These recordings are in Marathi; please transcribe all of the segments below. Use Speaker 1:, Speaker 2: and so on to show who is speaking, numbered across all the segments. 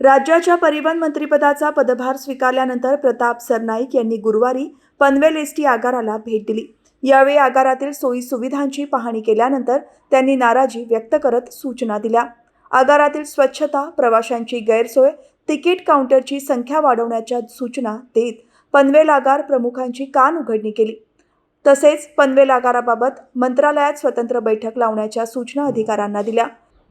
Speaker 1: राज्याच्या परिवहन मंत्रिपदाचा पदभार स्वीकारल्यानंतर प्रताप सरनाईक यांनी गुरुवारी पनवेल एस टी आगाराला भेट दिली. यावेळी आगारातील सोयी सुविधांची पाहणी केल्यानंतर त्यांनी नाराजी व्यक्त करत सूचना दिल्या. आगारातील स्वच्छता प्रवाशांची गैरसोय तिकीट काउंटरची संख्या वाढवण्याच्या सूचना देत पनवेल आगार प्रमुखांची कान उघडणी केली. तसेच पनवेल आगाराबाबत मंत्रालयात स्वतंत्र बैठक लावण्याच्या सूचना अधिकाऱ्यांना दिल्या.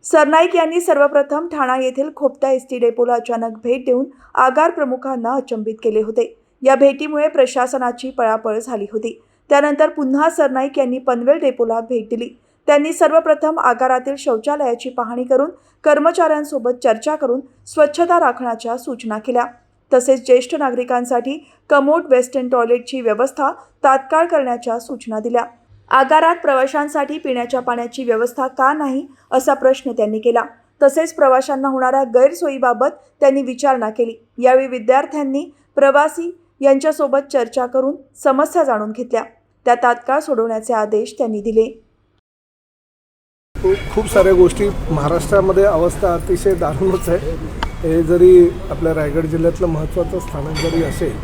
Speaker 1: सरनाईक यांनी सर्वप्रथम ठाणा येथील खोपता एस टी डेपोला अचानक भेट देऊन आगार प्रमुखांना अचंबित केले होते. या भेटीमुळे प्रशासनाची पळापळ झाली होती. त्यानंतर पुन्हा सरनाईक यांनी पनवेल डेपोला भेट दिली. त्यांनी सर्वप्रथम आगारातील शौचालयाची पाहणी करून कर्मचाऱ्यांसोबत चर्चा करून स्वच्छता राखण्याच्या सूचना केल्या. तसेच ज्येष्ठ नागरिकांसाठी कमोड वेस्टर्न टॉयलेटची व्यवस्था तात्काळ करण्याच्या सूचना दिल्या. आगारात प्रवाशांसाठी पिण्याच्या पाण्याची व्यवस्था का नाही असा प्रश्न त्यांनी केला. तसेच प्रवाशांना होणाऱ्या गैरसोयीबाबत त्यांनी विचारणा केली. यावेळी विद्यार्थ्यांनी प्रवासी यांच्यासोबत चर्चा करून समस्या जाणून घेतल्या. त्या तात्काळ सोडवण्याचे आदेश त्यांनी दिले.
Speaker 2: खूप खूप साऱ्या गोष्टी महाराष्ट्रामध्ये अवस्था अतिशय दारुणच आहे. हे जरी आपल्या रायगड जिल्ह्यातलं महत्त्वाचं स्थानक जरी असेल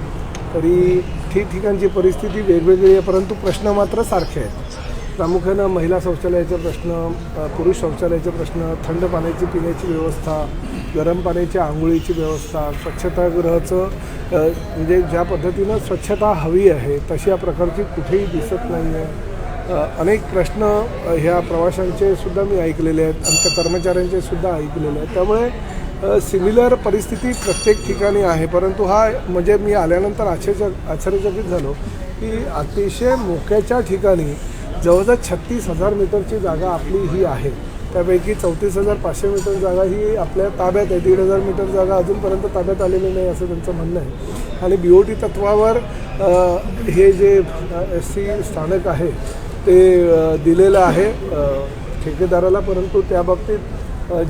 Speaker 2: तरी ठिकठिकाणची परिस्थिती वेगवेगळी आहे परंतु प्रश्न मात्र सारखे आहेत. प्रामुख्यानं महिला शौचालयाचे प्रश्न पुरुष शौचालयाचे प्रश्न थंड पाण्याची पिण्याची व्यवस्था गरम पाण्याची आंघोळीची व्यवस्था स्वच्छतागृहाचं म्हणजे ज्या पद्धतीनं स्वच्छता हवी आहे तशा प्रकारची कुठेही दिसत नाही आहे. अनेक प्रश्न ह्या प्रवाशांचे सुद्धा मी ऐकलेले आहेत आमच्या कर्मचाऱ्यांचे सुद्धा ऐकलेले आहेत. त्यामुळे सिमिलर परिस्थिती प्रत्येक ठिकाणी आहे परंतु हा म्हणजे मी आल्यानंतर आश्चर्य आश्चर्यचकित झालो की अतिशय मोक्याच्या ठिकाणी जवळजवळ छत्तीस हजार मीटरची जागा आपली ही आहे. त्यापैकी चौतीस हजार पाचशे मीटर जागा ही आपल्या ताब्यात आहे. दीड हजार मीटर जागा अजूनपर्यंत ताब्यात आलेली नाही असं त्यांचं म्हणणं आहे. आणि बी ओ टी तत्वावर हे जे एस सी स्थानक आहे ते दिलेलं आहे ठेकेदाराला परंतु त्या बाबतीत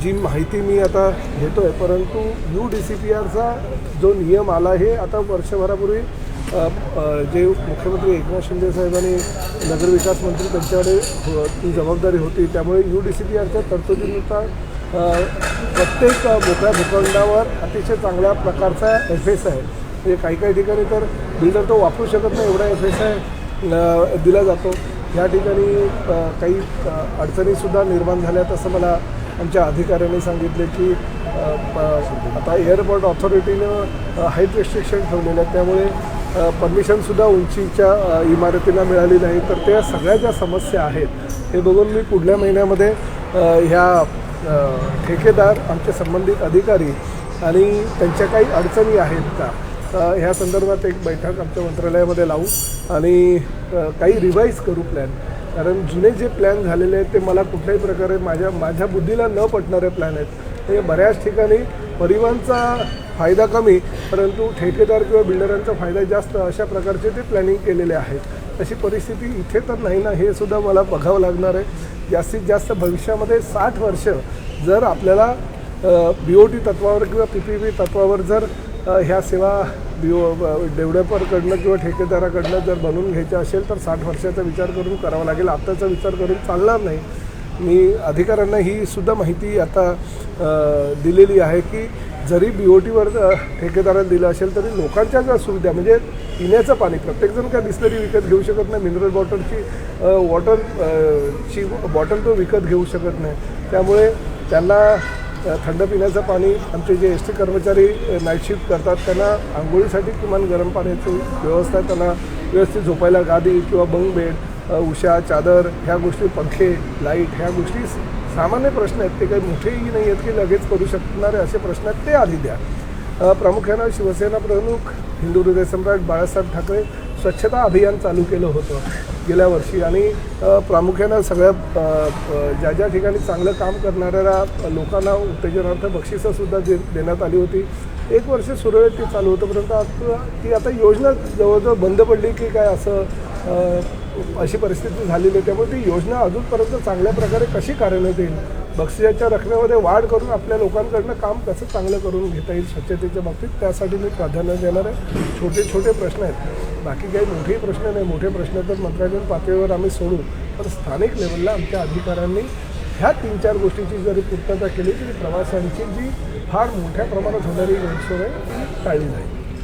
Speaker 2: जी माहिती मी आता घेतो आहे परंतु यू डी सी पी आरचा जो नियम आला हे आता वर्षभरापूर्वी जे मुख्यमंत्री एकनाथ शिंदे साहेबांनी नगरविकास मंत्री त्यांच्याकडे ती जबाबदारी होती. त्यामुळे यू डी सी पी आरच्या तरतुदीनुसार प्रत्येक मोठ्या मोकळ्या भूखंडावर अतिशय चांगल्या प्रकारचा एफ एस आहे. म्हणजे काही काही ठिकाणी तर बिल्डर तो वापरू शकत नाही एवढा एफ एस आहे दिला जातो. या ठिकाणी काही अडचणीसुद्धा निर्माण झाल्यात असं मला आमच्या अधिकाऱ्यांनी सांगितले की आता एअरपोर्ट ऑथॉरिटीनं हाईट रेस्ट्रिक्शन ठेवलेलं आहे त्यामुळे परमिशनसुद्धा उंचीच्या इमारतीला मिळाली नाही. तर त्या सगळ्या ज्या समस्या आहेत हे बघून मी पुढल्या महिन्यामध्ये ह्या ठेकेदार आमचे संबंधित अधिकारी आणि त्यांच्या काही अडचणी आहेत का ह्या संदर्भात एक बैठक आमच्या मंत्रालयामध्ये लावू आणि काही रिवाईज करू प्लॅन कारण जुने जे प्लॅन झालेले आहेत ते मला कुठल्याही प्रकारे माझ्या माझ्या बुद्धीला न पटणारे प्लॅन आहेत. हे बऱ्याच ठिकाणी परिवहनचा फायदा कमी परंतु ठेकेदार किंवा बिल्डरांचा फायदा जास्त अशा प्रकारचे ते प्लॅनिंग केलेले आहेत. अशी परिस्थिती इथे तर नाही ना हे सुद्धा मला बघावं लागणार आहे. जास्तीत जास्त भविष्यामध्ये साठ वर्ष जर आपल्याला बी ओ टी तत्वावर किंवा पी पी बी तत्वावर जर ह्या सेवा डेव्हलपरकडनं किंवा ठेकेदाराकडनं जर बनवून घ्यायचं असेल तर साठ वर्षाचा विचार करून करावा लागेल. आत्ताचा विचार करून चालणार नाही. मी अधिकाऱ्यांना ही सुद्धा माहिती आता दिलेली आहे की जरी बी ओ टीवर ठेकेदाराला दिलं असेल तरी लोकांच्या ज्या सुविधा म्हणजे पिण्याचं पाणी प्रत्येकजण काय दिसलरी विकत घेऊ शकत नाही मिनरल बॉटलची वॉटर ची बॉटल तो विकत घेऊ शकत नाही. त्यामुळे त्यांना थंड पिण्याचं पाणी आमचे जे एस टी कर्मचारी नाईट शिफ्ट करतात त्यांना आंघोळीसाठी किमान गरम पाण्याची व्यवस्था त्यांना व्यवस्थित झोपायला गादी किंवा बंग बेड उशा चादर ह्या गोष्टी पंखे लाइट ह्या गोष्टी सामान्य प्रश्न आहेत. ते काही मोठेही नाही आहेत की लगेच करू शकणारे असे प्रश्न आहेत. ते आधी द्या. प्रामुख्यानं शिवसेना प्रमुख हिंदू हृदय सम्राट बाळासाहेब ठाकरे स्वच्छता अभियान चालू केलं होतं. गेल्या वर्षी आणि प्रामुख्यानं सगळ्या ज्या ज्या ठिकाणी चांगलं काम करणाऱ्या लोकांना उत्तेजनार्थ बक्षिसंसुद्धा दे देण्यात आली होती. एक वर्ष सुरळीत ते चालू होतं परंतु आता ती आता योजना जवळजवळ बंद पडली की काय असं अशी परिस्थिती झालेली आहे. त्यामुळे ती योजना अजूनपर्यंत चांगल्या प्रकारे कशी कार्यान्वित येईल बक्षिसाच्या रकमेमध्ये वाढ करून आपल्या लोकांकडनं काम कसं चांगलं करून घेता येईल स्वच्छतेच्या बाबतीत? त्यासाठी मी प्राधान्य देणार आहे. छोटे छोटे प्रश्न आहेत. बाकी काही मोठेही प्रश्न नाही. मोठे प्रश्न तर मंत्रालयीन पातळीवर आम्ही सोडू. पण स्थानिक लेवलला आमच्या अधिकाऱ्यांनी ह्या तीन चार गोष्टीची जरी पूर्तता केली तरी प्रवाशांची जी फार मोठ्या प्रमाणात होणारी गैरसोय टाळली जाईल